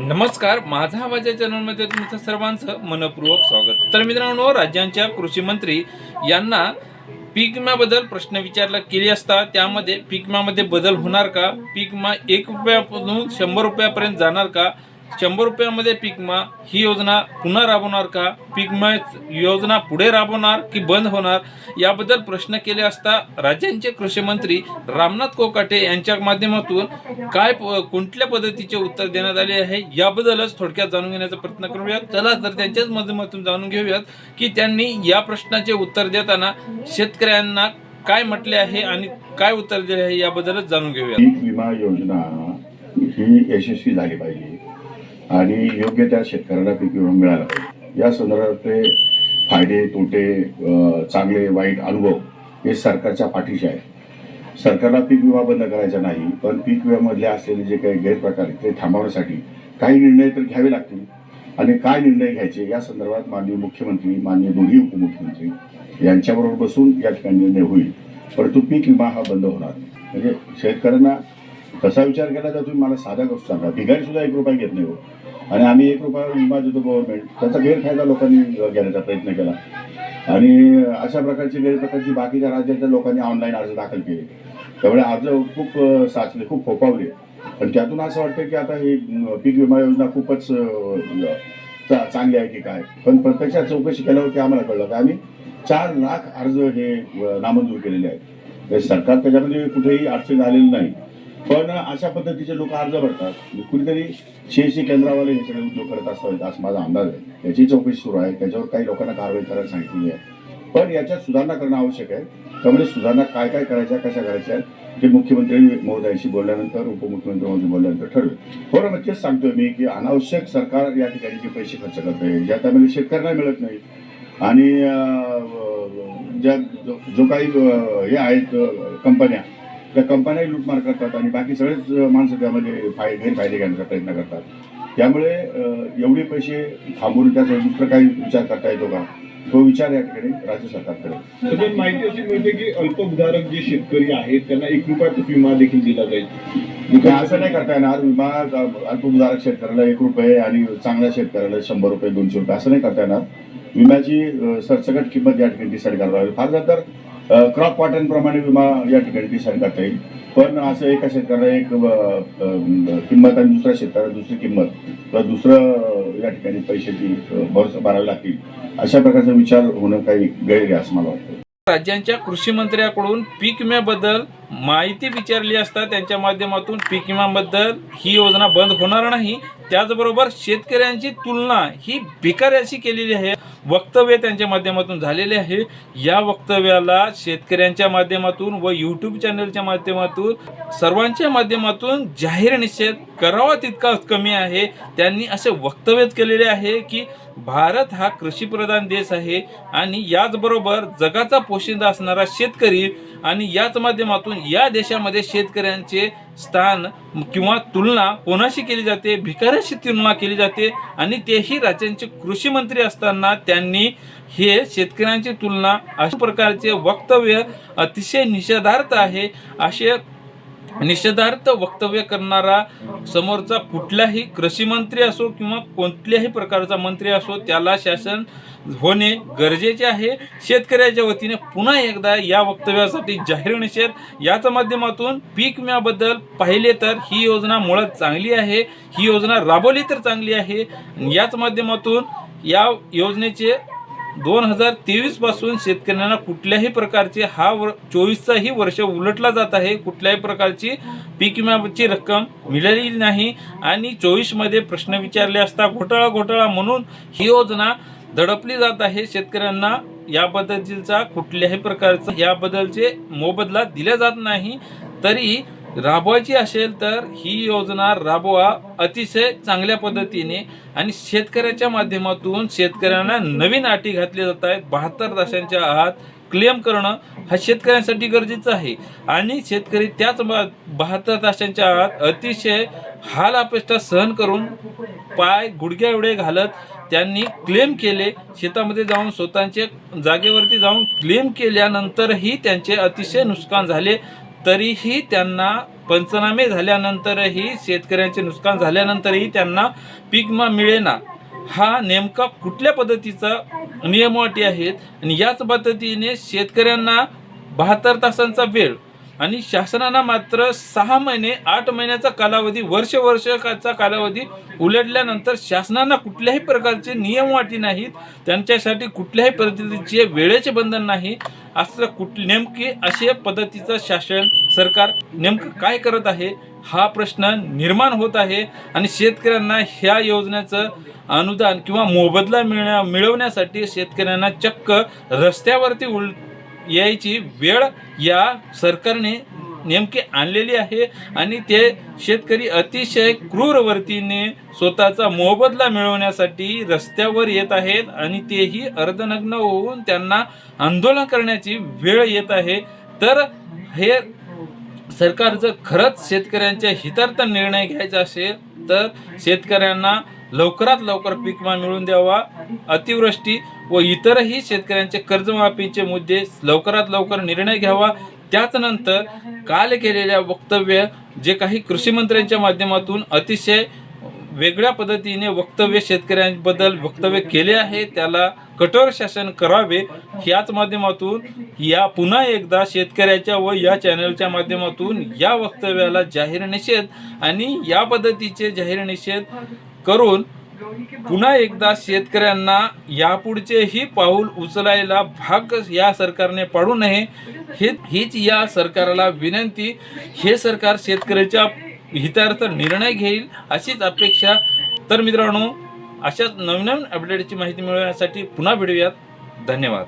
नमस्कार माझा आवाज या चॅनलमध्ये तुमचं सर्वांचं मनपूर्वक स्वागत. तर मित्रांनो राज्यांच्या कृषी मंत्री यांना पीक विम्याबद्दल प्रश्न विचारला केले असता त्यामध्ये पीक विम्यामध्ये बदल होणार का? पीक विमा एक रुपयापासून शंभर रुपयापर्यंत जाणार का? शंभर रुपयामध्ये पीकमा ही योजना पुन्हा राबवणार का? पीकमा योजना पुढे राबवणार की बंद होणार? याबद्दल प्रश्न केले असता राज्यांचे कृषी मंत्री रामनाथ कोकाटे यांच्या माध्यमातून काय कोणत्या पद्धतीचे उत्तर देण्यात आले आहे? याबद्दलच थोडक्यात जाणून घेण्याचा प्रयत्न करूयात. चला तर त्यांच्याच माध्यमातून जाणून घेऊयात की त्यांनी या प्रश्नाचे उत्तर देताना शेतकऱ्यांना काय म्हटले आहे आणि काय उत्तर दिले आहे याबद्दलच जाणून घेऊयात. पीक विमा योजना ही यशस्वी झाली पाहिजे. आणि योग्य त्या शेतकऱ्याला पीक विमा मिळाला. पाहिजे या संदर्भातले फायदे तोटे चांगले वाईट अनुभव हे सरकारच्या पाठीशी आहे सरकारला पीक विमा बंद करायचा नाही पण पीक विम्यामधले असलेले जे काही गैरप्रकार आहेत ते थांबवण्यासाठी काही निर्णय तर घ्यावे लागतील. आणि काय निर्णय घ्यायचे या संदर्भात माननीय मुख्यमंत्री माननीय दोन्ही उपमुख्यमंत्री यांच्याबरोबर बसून या ठिकाणी निर्णय होईल. परंतु पीक विमा हा बंद होणार म्हणजे शेतकऱ्यांना तसा विचार केला तर तुम्ही मला साधा गोष्ट सांगा. भिकारी सुद्धा एक रुपया घेत नाही हो. आणि आम्ही एक रुपया विमा देतो गव्हर्नमेंट त्याचा गैरफायदा लोकांनी घेण्याचा प्रयत्न केला. आणि अशा प्रकारची गैरप्रकारची बाकीच्या राज्यातल्या लोकांनी ऑनलाईन अर्ज दाखल केले. त्यामुळे अर्ज खूप साचले खूप फोपावले पण त्यातून असं वाटतं की आता ही पीक विमा योजना खूपच चा- चांगली आहे की काय. पण प्रत्यक्षात चौकशी केल्यावरती आम्हाला कळलं की आम्ही चार लाख अर्ज हे नामंजूर केलेले आहेत. सरकार त्याच्यामध्ये कुठेही अडचण आलेली नाही. पण अशा पद्धतीचे लोक अर्ज भरतात. कुणीतरी शेती केंद्रावाले हे सगळे उद्योग करत असावेत असं माझा अंदाज आहे. याची चौकशी सुरू आहे. त्याच्यावर काही लोकांना कारवाई करायला सांगितलेली आहे. पण याच्यात सुधारणा करणं आवश्यक आहे. त्यामुळे सुधारणा काय काय करायच्या कशा करायच्या ते मुख्यमंत्री महोदयांशी बोलल्यानंतर उपमुख्यमंत्री महोदय बोलल्यानंतर ठरवेल. हो, बरं नक्कीच तेच सांगतोय मी की अनावश्यक सरकार या ठिकाणी जे पैसे खर्च करत आहे ज्या त्यामध्ये शेतकऱ्यांना मिळत नाही. आणि ज्या जो जो काही हे आहेत कंपन्या त्या कंपन्याही लूटमार करतात आणि बाकी सगळेच माणसं त्यामध्ये फाय गैरफायदे घेण्याचा प्रयत्न करतात. त्यामुळे एवढे पैसे थांबवून त्याचा दुसरं काही विचार करता येतो का? तो विचार या ठिकाणी राज्य सरकार करेल सगळ्यात माहिती अशी मिळते की अल्पभूधारक जे शेतकरी आहेत त्यांना एक रुपयाचा विमा देखील दिला जाईल. असं नाही करता येणार. विमा अल्पभूधारक शेतकऱ्याला एक रुपये आणि चांगल्या शेतकऱ्याला शंभर रुपये दोनशे रुपये असं नाही करता येणार. विम्याची सरसकट किंमत या ठिकाणी डिसाईड करावी लागेल. फार तर क्रॉप कॉटनप्रमाणे विमा या ठिकाणी किसान करता येईल. पण असं एका शेतकऱ्याला एक किंमत आणि दुसऱ्या शेतकऱ्याला दुसरी किंमत किंवा दुसरं या ठिकाणी पैशाची अं, भर भरावी लागतील अशा प्रकारचा विचार होणं काही गैर आहे असं मला वाटतं. राज्यांच्या कृषी मंत्र्याकडून पीक विम्याबद्दल माहिती विचारली असता त्यांच्या माध्यमातून पीक विम्याबद्दल ही योजना बंद होणार नाही. त्याचबरोबर शेतकऱ्यांची तुलना ही भिकाऱ्याशी केलेली आहे. वक्तव्य त्यांच्या माध्यमातून झालेले आहे. या वक्तव्याला शेतकऱ्यांच्या माध्यमातून व यूट्यूब चॅनलच्या माध्यमातून सर्वांच्या माध्यमातून जाहीर निषेध करावा तितका कमी आहे. त्यांनी असे वक्तव्यच केलेले आहे की भारत हा कृषीप्रधान देश आहे आणि याचबरोबर जगाचा पोशिंदा असणारा शेतकरी आणि याच माध्यमातून या देशामध्ये शेतकऱ्यांचे स्थान किंवा तुलना कोणाशी केली जाते? भिकाऱ्याशी तुलना केली जाते आणि तेही राज्यांचे कृषी मंत्री असताना त्यांनी हे शेतकऱ्यांची तुलना अशा प्रकारचे वक्तव्य अतिशय निषेधार्थ आहे. असे निषेधार्थ वक्तव्य करणारा समोरचा कुठलाही कृषी मंत्री असो किंवा कोणत्याही प्रकारचा मंत्री असो त्याला शासन होणे गरजेचे आहे. शेतकऱ्याच्या वतीने पुन्हा एकदा या वक्तव्यासाठी जाहीर निषेध. याच माध्यमातून पीक विम्याबद्दल पाहिले तर ही योजना मुळात चांगली आहे. ही योजना राबवली तर चांगली आहे. याच माध्यमातून या योजनेचे दोन हजार तेवीसपासून शेतकऱ्यांना कुठल्याही प्रकारचे हा वर चोवीसचाही वर्ष उलटला जात आहे. कुठल्याही प्रकारची पीक विम्याची रक्कम मिळालेली नाही. आणि चोवीसमध्ये प्रश्न विचारले असता घोटाळा घोटाळा म्हणून ही योजना दडपली जात आहे. शेतकऱ्यांना याबद्दलचा कुठल्याही प्रकारचा याबद्दलचे मोबदला दिला जात नाही. तरी राबवायची असेल तर ही योजना राबवा अतिशय चांगल्या पद्धतीने. आणि शेतकऱ्याच्या माध्यमातून शेतकऱ्यांना नवीन अटी घातली जात आहेत. बहात्तर तासांच्या आत क्लेम करणं हा शेतकऱ्यांसाठी गरजेचं आहे. आणि शेतकरी त्याच बा- बहात्तर तासांच्या आत अतिशय हाल अपेष्टा सहन करून पाय गुडघ्या एवढे घालत त्यांनी क्लेम केले. शेतामध्ये जाऊन स्वतःचे जागेवरती जाऊन क्लेम केल्यानंतरही त्यांचे अतिशय नुकसान झाले. तरीही त्यांना पंचनामे झाल्यानंतरही शेतकऱ्यांचे नुकसान झाल्यानंतरही त्यांना पीक विमा मिळेना. हा नेमका कुठल्या पद्धतीचा नियमअटी आहेत? आणि याच पद्धतीने शेतकऱ्यांना बहात्तर तासांचा वेळ आणि शासनानं मात्र सहा महिने आठ महिन्याचा कालावधी वर्ष वर्षाचा कालावधी उलटल्यानंतर शासनानं कुठल्याही प्रकारचे नियम वाटी नाहीत. त्यांच्यासाठी कुठल्याही पद्धतीचे वेळेचे बंधन नाही. असं कुठ नेमके अशा पद्धतीचं शासन सरकार नेमकं काय करत आहे हा प्रश्न निर्माण होत आहे. आणि शेतकऱ्यांना ह्या योजनेचं अनुदान किंवा मोबदला मिळण्या मिळवण्यासाठी शेतकऱ्यांना चक्क रस्त्यावरती उल यायची वेळ या सरकारने नेमकी आणलेली आहे आणि ते शेतकरी अतिशय क्रूरवर्तीने स्वतःचा मोबदला मिळवण्यासाठी रस्त्यावर येत आहेत आणि तेही अर्धनग्न होऊन त्यांना आंदोलन करण्याची वेळ येत आहे. तर हे सरकार जर खरंच शेतकऱ्यांच्या हितार्थ निर्णय घ्यायचा असेल तर शेतकऱ्यांना लवकरात लवकर पीकमा मिळवून द्यावा. अतिवृष्टी व इतरही शेतकऱ्यांचे कर्जमाफीचे मुद्दे लवकरात लवकर निर्णय घ्यावा. त्याचनंतर काल केलेल्या वक्तव्य जे काही कृषी मंत्र्यांच्या माध्यमातून अतिशय वेगळ्या पद्धतीने वक्तव्य शेतकऱ्यांबद्दल वक्तव्य केले आहे त्याला कठोर शासन करावे याच माध्यमातून या पुन्हा एकदा शेतकऱ्याच्या व या चॅनलच्या माध्यमातून या वक्तव्याला जाहीर निषेध आणि या पद्धतीचे जाहीर निषेध करून पुन्हा एकदा शेतकऱ्यांना यापुढचेही पाऊल उचलायला भाग या सरकारने पाडू नये. हे हीच या सरकारला विनंती. हे सरकार शेतकऱ्याच्या हितार्थ निर्णय घेईल अशीच अपेक्षा. तर मित्रांनो अशाच नवीन नवीन अपडेटची माहिती मिळवण्यासाठी पुन्हा भेटूयात. धन्यवाद.